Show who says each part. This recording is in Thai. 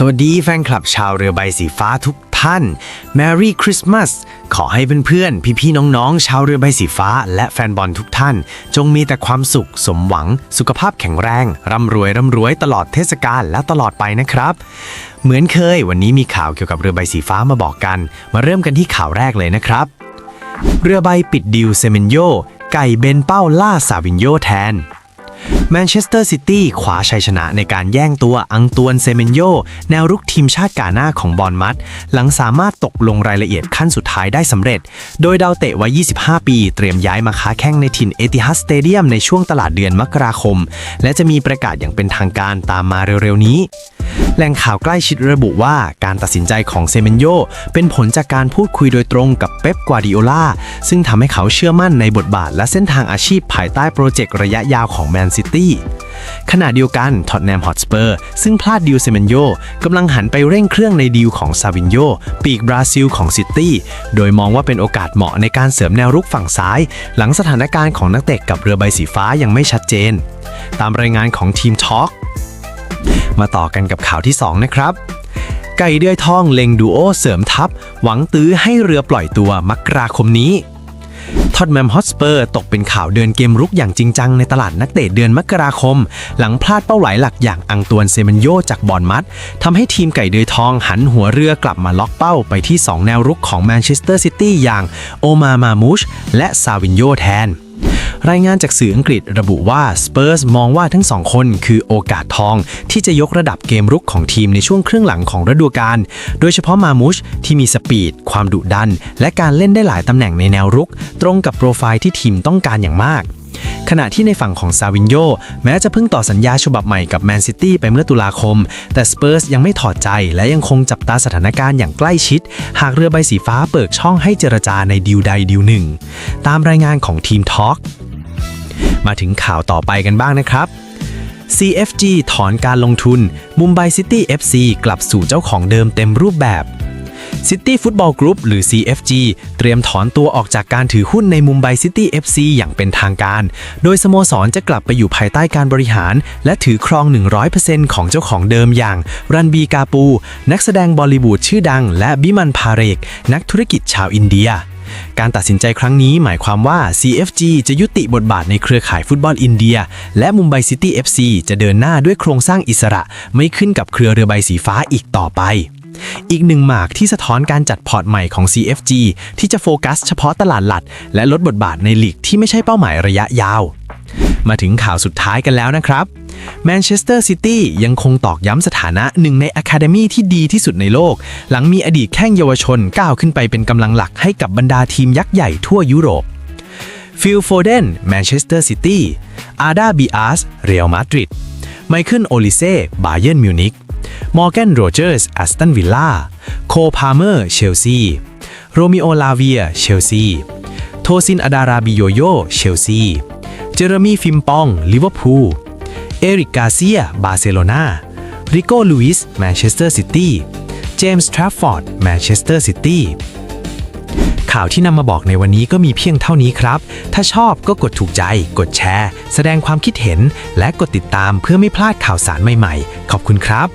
Speaker 1: สวัสดีแฟนคลับชาวเรือใบสีฟ้าทุกท่าน Merry Christmas ขอให้เพื่อนๆ พี่ๆ น้องๆ ชาวเรือใบสีฟ้า และแฟนบอลทุกท่าน จงมีแต่ความสุข สมหวัง สุขภาพแข็งแรง ร่ำรวย ร่ำรวยตลอดเทศกาลและตลอดไปนะครับ เหมือนเคย วันนี้มีข่าวเกี่ยวกับเรือใบสีฟ้ามาบอกกัน มาเริ่มกันที่ข่าวแรกเลยนะครับ เรือใบปิดดิวเซเมนโยไก่เบนเป้าล่าซาวินโยแทน แมนเชสเตอร์ซิตี้คว้าชัยชนะในการแย่งตัวอังตวนเซเมนโย แนวรุกทีมชาติกาหน้าของบอลมัด หลังสามารถตกลงรายละเอียดขั้นสุดท้ายได้สำเร็จ โดยดาวเตะวัย 25 ปี เตรียมย้ายมาค้าแข้งในถิ่นเอติฮัสสเตเดียมในช่วงตลาดเดือนมกราคม และจะมีประกาศอย่างเป็นทางการตามมาเร็วๆนี้ แหล่งข่าวใกล้ชิดระบุว่าการตัดสินใจของเซเมนโยเป็นผลจากการพูดคุยโดยตรงกับเป๊ปกวาดิโอลาซึ่งทำให้เขาเชื่อมั่นในบทบาทและเส้นทางอาชีพภายใต้โปรเจกต์ระยะยาวของแมนซิตี้ขณะเดียวกันท็อตแนมฮอตสเปอร์ซึ่งพลาดดิวเซเมนโยกำลังหันไปเร่งเครื่องในดีลของซาวินโยปีกบราซิลของซิตี้โดยมองว่าเป็นโอกาสเหมาะในการเสริมแนวรุกฝั่งซ้าย หลังสถานการณ์ของนักเตะกับเรือใบสีฟ้ายังไม่ชัดเจน ตามรายงานของทีมทอ k มาต่อกันกับข่าวที่ 2 นะครับ ไก่เดือยทองเล็งดูโอเสริมทัพ หวังตื้อให้เรือปล่อยตัวมกราคมนี้ท็อตแมมฮอตสเปอร์ตกเป็นข่าวเดินเกมรุกอย่างจริงจังในตลาดนักเตะเดือนมกราคม หลังพลาดเป้าหมายหลักอย่างอังตวนเซมันโยจากบอลมัดทำให้ทีมไก่เดือยทองหันหัวเรือกลับมาล็อกเป้าไปที่ 2 แนวรุกของแมนเชสเตอร์ซิตี้อย่างโอมามามูชและซาวินโยแทน รายงานจากสื่ออังกฤษระบุว่าสเปอร์สมองว่าทั้งสองคนคือโอกาสทอง ที่จะยกระดับเกมรุกของทีมในช่วงครึ่งหลังของฤดูกาล โดยเฉพาะมามุชที่มีสปีด ความดุดัน และการเล่นได้หลายตำแหน่งในแนวรุก ตรงกับโปรไฟล์ที่ทีมต้องการอย่างมากขณะที่ในฝั่งของซาวินโยแม้จะเพิ่งต่อสัญญาฉบับใหม่กับแมนซิตี้ไปเมื่อตุลาคม แต่สเปอร์สยังไม่ถอดใจและยังคงจับตาสถานการณ์อย่างใกล้ชิด หากเรือใบสีฟ้าเปิดช่องให้เจรจาในดีลใดดีลหนึ่ง ตามรายงานของทีมทอ k มาถึงข่าวต่อไปกันบ้างนะครับ CFG ถอนการลงทุน มุมไบซิตี้ FC กลับสู่เจ้าของเดิมเต็มรูปแบบ City Football Group หรือ CFG เตรียมถอนตัวออกจากการถือหุ้นในมุมไบซิตี้ FC อย่างเป็นทางการ โดยสโมสรจะกลับไปอยู่ภายใต้การบริหาร และถือครอง 100%ของเจ้าของเดิมอย่าง รันบีกาปู นักแสดงบอลลีวูดชื่อดัง และบิมันพาเรก นักธุรกิจชาวอินเดีย การตัดสินใจครั้งนี้หมายความว่า CFG จะยุติบทบาทในเครือข่ายฟุตบอลอินเดีย และมุมไบซิตี้ FC จะเดินหน้าด้วยโครงสร้างอิสระ ไม่ขึ้นกับเครือเรือใบสีฟ้าอีกต่อไป อีกหนึ่งหมากที่สะท้อนการจัดพอร์ตใหม่ของ CFG ที่จะโฟกัสเฉพาะตลาดหลัด และลดบทบาทในลีกที่ไม่ใช่เป้าหมายระยะยาว มาถึงข่าวสุดท้ายกันแล้วนะครับ แมนเชสเตอร์ซิตี้ยังคงตอกย้ำสถานะหนึ่งในอะคาเดมีที่ดีที่สุดในโลก หลังมีอดีตแข้งเยาวชนก้าวขึ้นไปเป็นกำลังหลักให้กับบรรดาทีมยักษ์ใหญ่ทั่วยุโรปฟิลโฟเดนแมนเชสเตอร์ซิตี้อาดาบีอาร์สเรอัลมาดริดไมเคิลโอลิเซ่บาเยิร์นมิวนิกมอร์แกนโรเจอร์สแอสตันวิลล่าโคพาเมอร์เชลซีโรมิโอลาเวียเชลซีโทซินอดาราบิโยโยเชลซีเจอร์มีฟิมปองลิเวอร์พูล เอริกกาเซีย บาร์เซโลนาริโก้ลูอิส แมนเชสเตอร์ซิตี้ เจมส์ทรัฟฟอร์ด แมนเชสเตอร์ซิตี้ ข่าวที่นำมาบอกในวันนี้ก็มีเพียงเท่านี้ครับ ถ้าชอบก็กดถูกใจ กดแชร์ แสดงความคิดเห็น และกดติดตามเพื่อไม่พลาดข่าวสารใหม่ ๆ ขอบคุณครับ